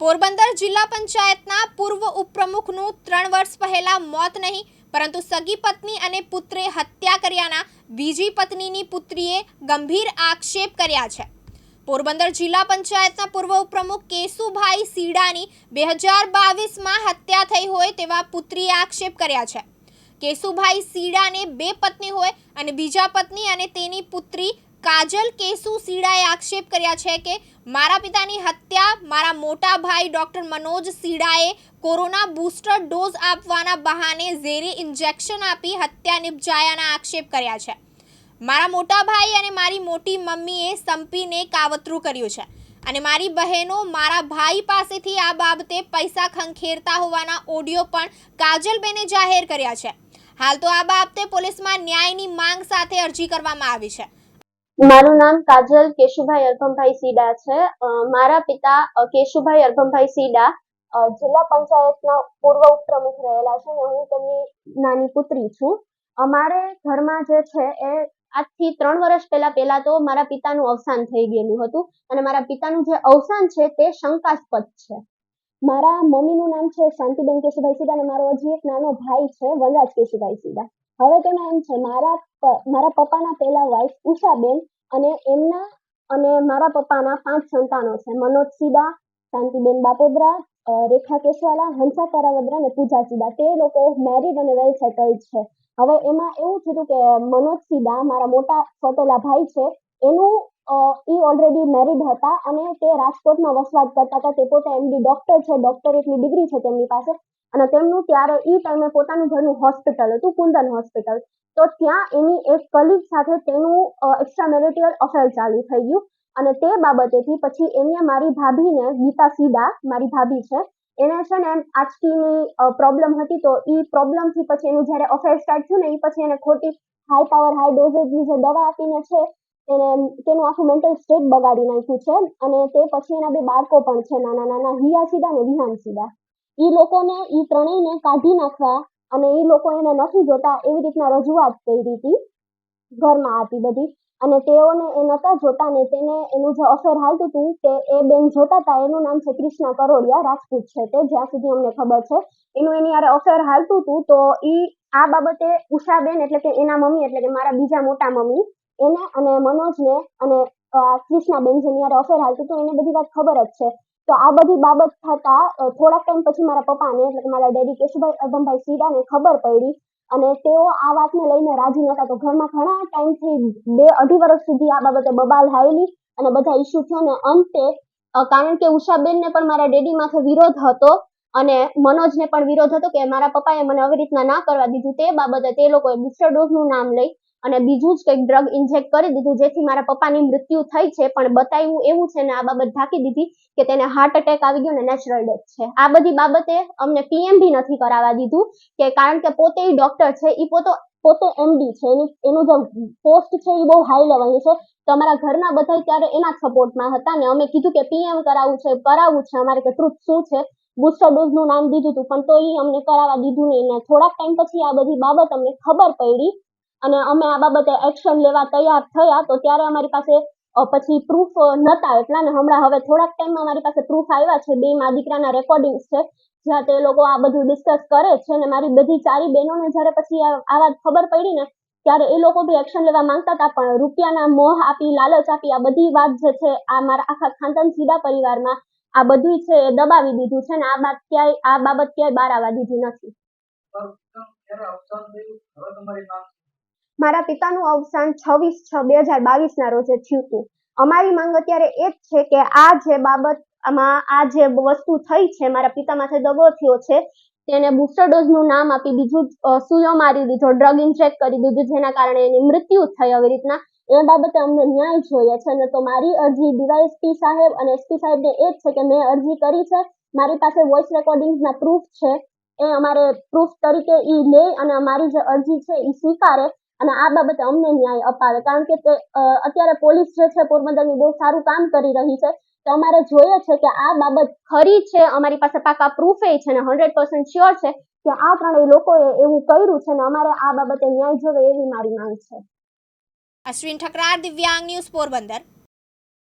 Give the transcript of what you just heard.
પોરબંદર જિલ્લા પંચાયતના પૂર્વ ઉપપ્રમુખનું ત્રણ વર્ષ પહેલા મોત નહીં, પરંતુ સગી પત્ની અને પુત્રે હત્યા કર્યાના બીજી પત્નીની પુત્રીએ ગંભીર આક્ષેપ કર્યા છે. પોરબંદર જિલ્લા પંચાયતના પૂર્વ ઉપપ્રમુખ કેશુભાઈ સીડાની બે હજાર બાવીસમાં હત્યા થઈ હોય તેવા પુત્રીએ આક્ષેપ કર્યા છે. કેશુભાઈ સીડાને બે પત્ની હોય અને બીજા પત્ની અને તેની પુત્રી કાજલ કેસુ સીડાએ આક્ષેપ કર્યા છે કે મારા પિતાની હત્યા મારા મોટા ભાઈ ડોક્ટર મનોજ સીડાએ કોરોના બૂસ્ટર ડોઝ આપવાના બહાને ઝેરી ઇન્જેક્શન આપી હત્યા નિપજાયાના આક્ષેપ કર્યા છે. મારા મોટા ભાઈ અને મારી મોટી મમ્મીએ સંપીને કાવતરું કર્યું છે અને મારી બહેનો મારા ભાઈ પાસેથી આ બાબતે પૈસા ખંખેરતા હોવાના ઓડિયો પણ કાજલબેને જાહેર કર્યા છે. હાલ તો આ બાબતે પોલીસમાં ન્યાયની માંગ સાથે અરજી કરવામાં આવી છે. મારું નામ કાજલ કેશુભાઈ અર્ભમભાઈ સીડા છે. મારા પિતા કેશુભાઈ અર્ભમભાઈ સીડા જિલ્લા પંચાયતના પૂર્વ ઉપપ્રમુખ રહેલા છે અને હું તેમની નાની પુત્રી છું. અમારે ઘરમાં જે છે એ આજથી ત્રણ વર્ષ પહેલા પહેલા તો મારા પિતાનું અવસાન થઈ ગયેલું હતું અને મારા પિતાનું જે અવસાન છે તે શંકાસ્પદ છે. મારા મમ્મીનું નામ છે શાંતિબેન કેશુભાઈ સીડા અને મારો હજી એક નાનો ભાઈ છે વનરાજ કેશુભાઈ સીડા. હવે તેમાં એમ છે, મારા મારા પપ્પાના પહેલા વાઇફ ઉષાબેન અને એમના અને મારા પપ્પાના પાંચ સંતાનો છે. મનોજ સીડા શાંતિબેન બાપોદરા રેખા કેશવાલા હંસા કરાવદ્રા અને પૂજા સીડા તે લોકો મેરિડ અને વેલ સેટલ્ડ છે. હવે એમાં એવું થયું કે મનોજ સીડા મારા મોટા સોતેલા ભાઈ છે. એનું એ ઓલરેડી મેરિડ હતા અને તે રાજકોટમાં વસવાટ કરતા હતા. તે પોતે એમડી ડોક્ટર છે. ડોક્ટરેટની ડિગ્રી છે તેમની પાસે. અને તેમનું ત્યારે એ ટાઈમે પોતાનું ઘરનું હોસ્પિટલ હતું, કુંદન હોસ્પિટલ તો ત્યાં એની એક કલીગ સાથે તેનું એક્સ્ટ્રા મેરિટલ અફેર ચાલુ થઈ ગયું. અને તે બાબતેથી પછી એને મારી ભાભીને, ગીતા સીડા, મારી ભાભી છે, એને છે ને આંચકીની પ્રોબ્લેમ હતી તો એ પ્રોબ્લેમથી પછી એનું જ્યારે અફેર સ્ટાર્ટ થયું ને એ પછી એને ખોટી હાઈ પાવર હાઈ ડોઝેજની જે દવા આપીને છે, એને તેનું આખું મેન્ટલ સ્ટેટ બગાડી નાખ્યું છે. અને તે પછી એના બે બાળકો પણ છે, નાના નાના, હિયા સીડા ને વિહાન સીડા. એ લોકોને એ ત્રણેયને કાઢી નાખવા અને એ લોકો એને નથી જોતા એવી રીતના રજૂઆત કરી હતી ઘરમાં હતી બધી. અને તેઓને એ નતા જોતા ને તેને એનું જે અફેર હાલતું હતું તે એ બેન જોતા હતા. એનું નામ છે ક્રિષ્ના કરોડિયા રાજપૂત છે તે જ્યાં સુધી અમને ખબર છે. એનું એની યારે અફેર હાલતું હતું તો એ આ બાબતે ઉષાબેન એટલે કે એના મમ્મી એટલે કે મારા બીજા મોટા મમ્મી એને અને મનોજને અને અ, કૃષ્ણાબેન જેની યારે અફેર હાલતું હતું એને બધી વાત ખબર જ છે. તો આ બધી બાબત થતા થોડાક ટાઈમ પછી મારા પપ્પાને, એટલે મારા ડેડી કેશુભાઈ, અર્ધમભાઈ સીડાને ખબર પડી અને તેઓ આ વાતને લઈને રાજી નહોતા. તો ઘરમાં ઘણા ટાઈમથી બે અઢી વર્ષ સુધી આ બાબતે બબાલ હાયલી અને બધા ઇસ્યુ થયો ને અંતે કારણ કે ઉષાબેનને પણ મારા ડેડી માથે વિરોધ હતો અને મનોજને પણ વિરોધ હતો કે મારા પપ્પાએ મને આવી રીતના ના કરવા દીધું તે બાબતે તે લોકોએ બુસ્ટર ડોઝનું નામ લઈ અને બીજું જ કંઈક ડ્રગ ઇન્જેક્ટ કરી દીધું, જેથી મારા પપ્પાની મૃત્યુ થઈ છે. પણ બતાવ્યું એવું છે ને, આ બાબત ઢાંકી દીધી કે તેને હાર્ટ એટેક આવી ગયો ને નેચરલ ડેથ છે. આ બધી બાબતે અમને પીએમ બી નથી કરાવવા દીધું, કે કારણ કે પોતે ડોક્ટર છે એ પોતે પોતે એમડી છે. એની, એનું જે પોસ્ટ છે એ બહુ હાઈ લેવલની છે. તો અમારા ઘરના બધા ત્યારે એના સપોર્ટમાં હતા ને, અમે કીધું કે પીએમ કરાવવું છે કરાવવું છે, અમારે કે ટ્રુથ શું છે? બુસ્ટર ડોઝનું નામ દીધું હતું, પણ તો એ અમને કરાવવા દીધું નહીં. ને થોડાક ટાઈમ પછી આ બધી બાબત અમને ખબર પડી અને અમે આ બાબતે એક્શન લેવા તૈયાર થયા તો ત્યારે અમારી પાસે પછી પ્રૂફ નતા એટલા ને હમણાં હવે થોડાક ટાઈમમાં અમારી પાસે પ્રૂફ આવ્યા છે. બે મા દીકરાના રેકોર્ડિંગ્સ છે. જ્યાં તે લોકો આ બધું ડિસ્કસ કરે છે ને મારી બધી ચારી બહેનોને જ્યારે પછી આ વાત ખબર પડી ને, ત્યારે એ લોકો બી એક્શન લેવા માંગતા હતા. પણ રૂપિયાના મોહ આપી, લાલચ આપી, આ બધી વાત જે છે, આ મારા આખા ખાનદાન સીધા પરિવારમાં આ બધું છે એ દબાવી દીધું છે ને આ બાત ક્યાંય, આ બાબત ક્યાંય બહાર આવવા દીધી નથી. મારા પિતાનું અવસાન છવ્વીસ છ બે હજાર બાવીસના રોજે થયું હતું. અમારી માંગ અત્યારે એ જ છે કે આ જે બાબત આમાં આ જે વસ્તુ થઈ છે, મારા પિતા માથે દગો થયો છે, તેને બુસ્ટર ડોઝનું નામ આપી બીજું સુયો મારી દીધો, ડ્રગ ઇન્જેક્ટ કરી દીધું, જેના કારણે એની મૃત્યુ થઈ આવી રીતના. એ બાબતે અમને ન્યાય જોઈએ છે અને તો મારી અરજી ડીવાયએસપી સાહેબ અને એસપી સાહેબને એ જ છે કે મેં અરજી કરી છે. મારી પાસે વોઇસ રેકોર્ડિંગ્સના પ્રૂફ છે. એ અમારે પ્રૂફ તરીકે એ લે અને અમારી જે અરજી છે એ સ્વીકારે. અને આ બાબતે અમને ન્યાય અપાવે. કારણ કે તે અત્યારે પોલીસ જે છે પોરબંદરની બહુ સારું કામ કરી રહી છે. તો અમારે જોઈએ છે કે આ બાબત ખરી છે? અમારી પાસે પાકા પ્રૂફ એ છે ને હંડ્રેડ પર્સન્ટ શ્યોર છે કે આ ત્રણેય લોકોએ એવું કર્યું છે ને અમારે આ બાબતે ન્યાય જોવે એવી મારી માંગ છે. અશ્વિન ઠકરાર, દિવ્યાંગ ન્યૂઝ પોરબંદર.